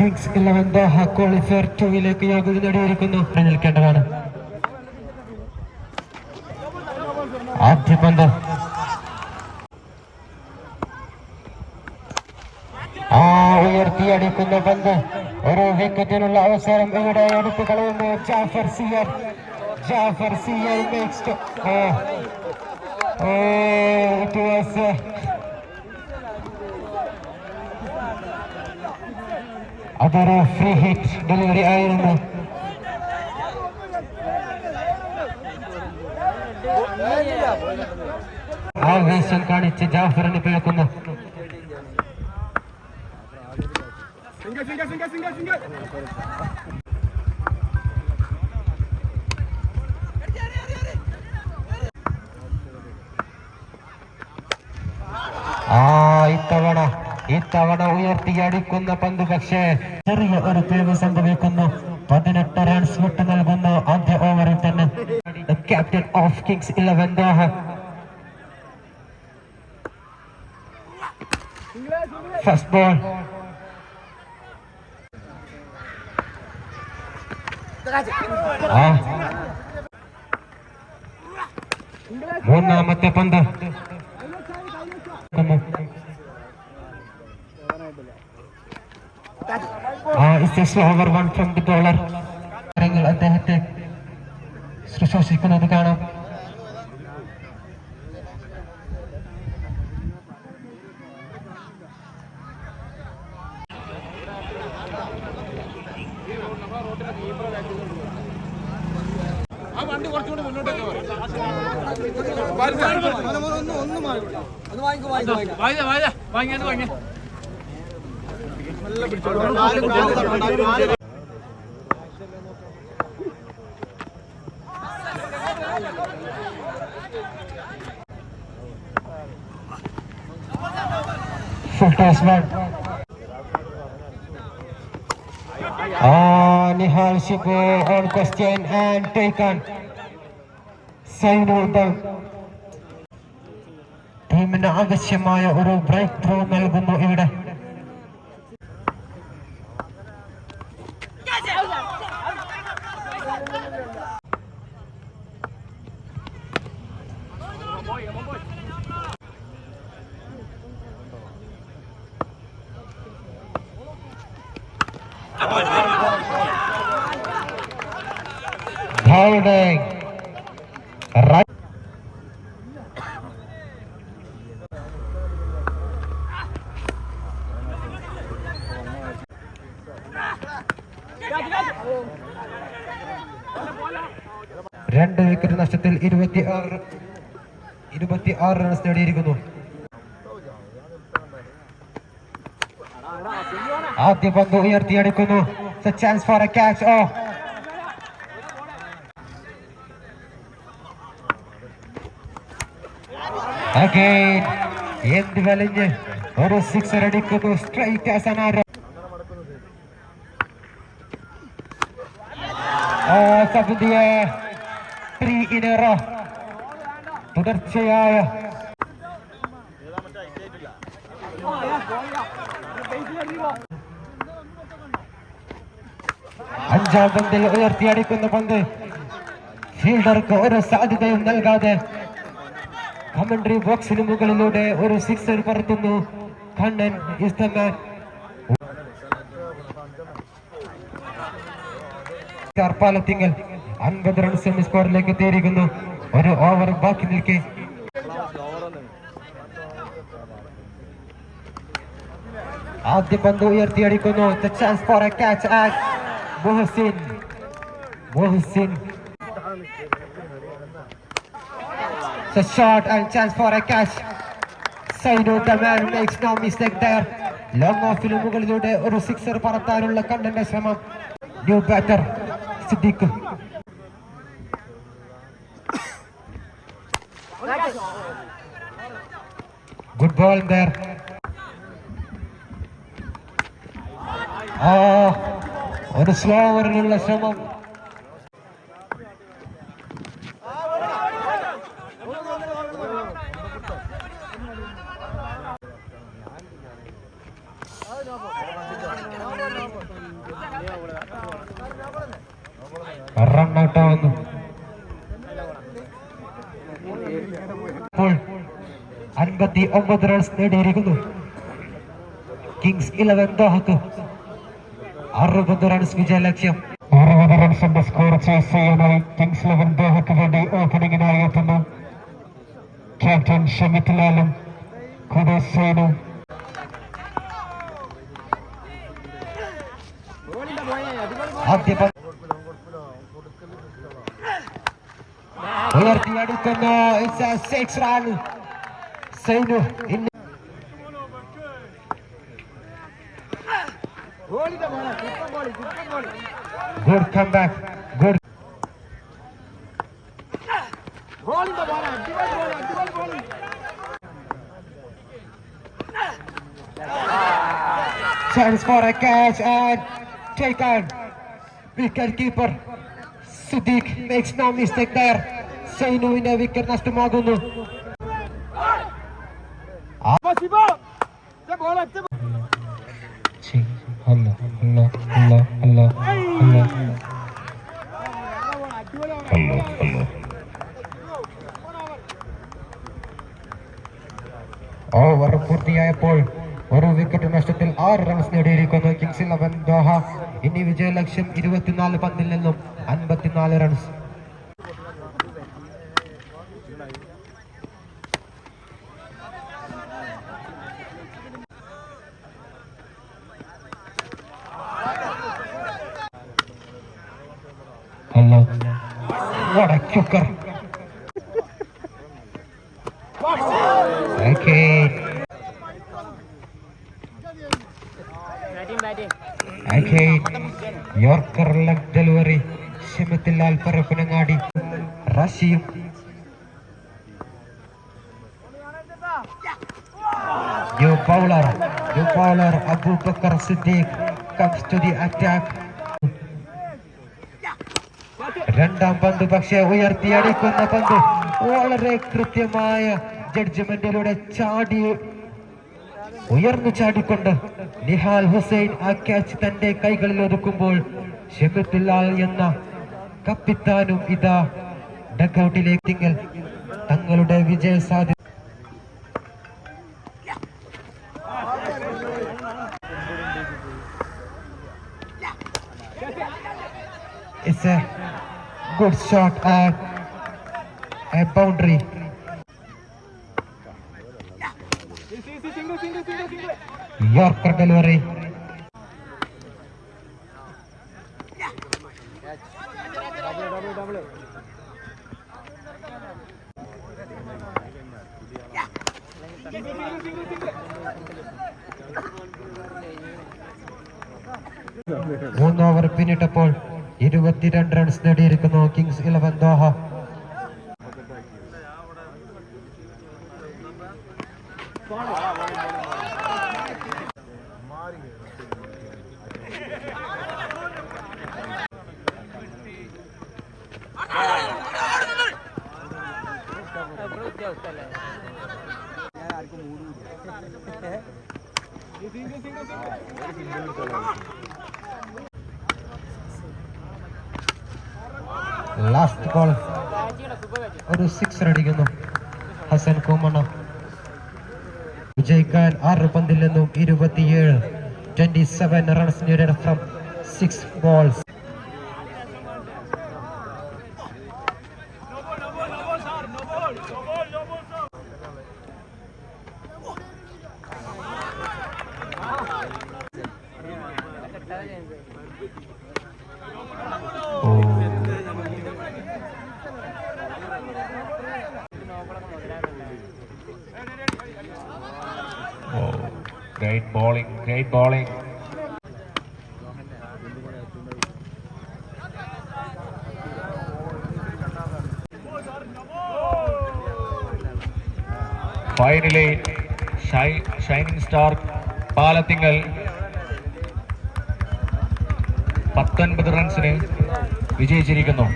Kings Eleven Doha qualifier ടൂവിലേക്ക് യോഗ്യത നേടിയിരിക്കുന്നു നിൽക്കേണ്ടതാണ്. ആദ്യ പന്ത്. ആ ഉയർത്തിയടിക്കുന്ന പന്ത്. ഒരു വിക്കറ്റിനുള്ള അവസരം ഇവിടെ എടുത്തു കളയുന്നു Jafar Siyar. Jafar Siyar next oh it was അതൊരു ഫ്രീ ഹിറ്റ് ഡെലിവറി ആയിരുന്നു ആവേശം കാണിച്ച് ജാഫറിന് പിഴക്കുന്നു. ആ ഇത്തവണ ഇത്തവണ ഉയർത്തിയടിക്കുന്ന പന്ത് പക്ഷേ ചെറിയ ഒരു പിഴവ് സംഭവിക്കുന്നു. പതിനെട്ട് റൺസ് വിട്ടു നൽകുന്നു ആദ്യ ഓവറിൽ തന്നെ. Captain of Kings Eleven Doha first ball ആ. മൂന്നാമത്തെ പന്ത്. Is over one from the bowler കാര്യങ്ങൾ അദ്ദേഹത്തെ ശുശ്രൂഷിക്കുന്നത് കാണാം. ആ വണ്ടി കുറച്ചുകൂടി മുന്നോട്ടേക്ക് വാങ്ങിയ വാങ്ങിക്കോ വാങ്ങിക്കോ വാങ്ങിക്കോ. toss one. Ah, Nihal Shibu on question and taken. സൈനുണ്ട് ടീമിന് ആവശ്യമായ ഒരു ബ്രേക്ക് ത്രൂ നൽകുന്നു ഇവിടെ Holding. ഇരുപത്തി ആറ് ഇരുപത്തി ആറ് റൺസ് നേടിയിരിക്കുന്നു. ആദ്യ പന്ത് ഉയർത്തിയെടുക്കുന്നു. Chance for a catch oh എന്ത് വലിഞ്ഞ് ഒരു സിക്സർ അടിക്കുന്നു സ്ട്രൈറ്റ് അസനാരോ ആരോ സബുദിയ ത്രീ ഇനറ തുടർച്ചയായ അഞ്ചാം പന്തിൽ ഉയർത്തിയടിക്കുന്ന പന്ത് ഫീൽഡർക്ക് ഒരു സാധ്യതയും നൽകാതെ കമന്ററി ബോക്സിന് മുകളിലൂടെ ഒരു sixer പറത്തുന്നു Kannan is the man Palathinkal അൻപത് റൺസ് എന്ന സ്കോറിലേക്ക് എത്തിയിരിക്കുന്നു. ഒരു ഓവർ ബാക്കി നിൽക്കെ. ആദ്യ പന്ത് ഉയർത്തിയടിക്കുന്നു. Chance for a catch and Muhsin Muhsin a shot and chance for a catch. Saino the man makes no mistake there. Long ഓഫിന് മുകളിലൂടെ ഒരു സിക്സർ പറത്താനുള്ള കണ്ണന്റെ ശ്രമം new batter Siddique good ball there. ആ ഒരു സ്ലോ ഓവറിലുള്ള ശ്രമം റൺ അൻപത്തി ഒമ്പത് റൺസ് നേടിയിരിക്കുന്നു. കിങ്സ് ഇലവൻ ദോഹക്ക് അറുപത് റൺസ് വിജയ ലക്ഷ്യം. അറുപത് റൺസിന്റെ സ്കോർ ചേസ് ചെയ്യാനായി കിങ്സ് ഇലവൻ ദോഹക്ക് വേണ്ടി ഓപ്പണിംഗിനായി എത്തുന്നു. ക്യാപ്റ്റൻ ഷമിത് ലാലും ഖുദൈസ് സൈനും. ആദ്യ ഉയർത്തിയെടുക്കുന്നു. സിക്സ് റൺ സൈനു ഇന്ന് good come back good chance for a catch and take on wicket keeper Siddiq makes no mistake there സൈനുവിന്റെ വിക്കറ്റ് നഷ്ടമാകുന്നു ഓവർ പൂർത്തിയായപ്പോൾ ഒരു വിക്കറ്റ് നഷ്ടത്തിൽ ആറ് റൺസ് നേടിയിരിക്കുന്നു. Kings Eleven Doha. ഇനി വിജയലക്ഷ്യം ഇരുപത്തിനാല് പന്തിൽ നിന്നും അൻപത്തിനാല് runs cukur. Oke. Oke. Yorker lag delivery. Semetilal para penengadi. Rasio. Yo Paular. Yo Paular. Abu Bakar Siddiq. Comes to the attack. രണ്ടാം പന്ത് പക്ഷേ ഉയർത്തിയടിക്കുന്ന പന്ത് വളരെ കൃത്യമായ ജഡ്ജ്മെന്റിലൂടെ ചാടി ഉയർന്നു ചാടിക്കൊണ്ട് നിഹാൽ ഹുസൈൻ ആ ക്യാച്ച് തന്റെ കൈകളിൽ ഒതുക്കുമ്പോൾ ഷെമിത്തുല്ലാൽ എന്ന കപ്പിത്താനും ഇതാ ഡക്കൗട്ടിലേക്ക് തിങ്ങൽ തങ്ങളുടെ വിജയ സാധ്യത It's a good shot and a boundary. Yorker delivery. മൂന്ന് ഓവർ പിന്നിട്ടപ്പോൾ ഇരുപത്തിരണ്ട് runs നേടിയിരിക്കുന്നു Kings Eleven Doha. Last ball ഒരു സിക്സ് അടിക്കുന്നു. ഹസൻ കൂമണ വിജയിക്കാൻ ആറ് പന്തിൽ നിന്നും ഇരുപത്തിയേഴ്. ട്വന്റി സെവൻ റൺസ് നേടിയ from six balls Great bowling, great bowling. Finally shining star Palathinkal പത്തൊൻപത് റൺസിന് വിജയിച്ചിരിക്കുന്നു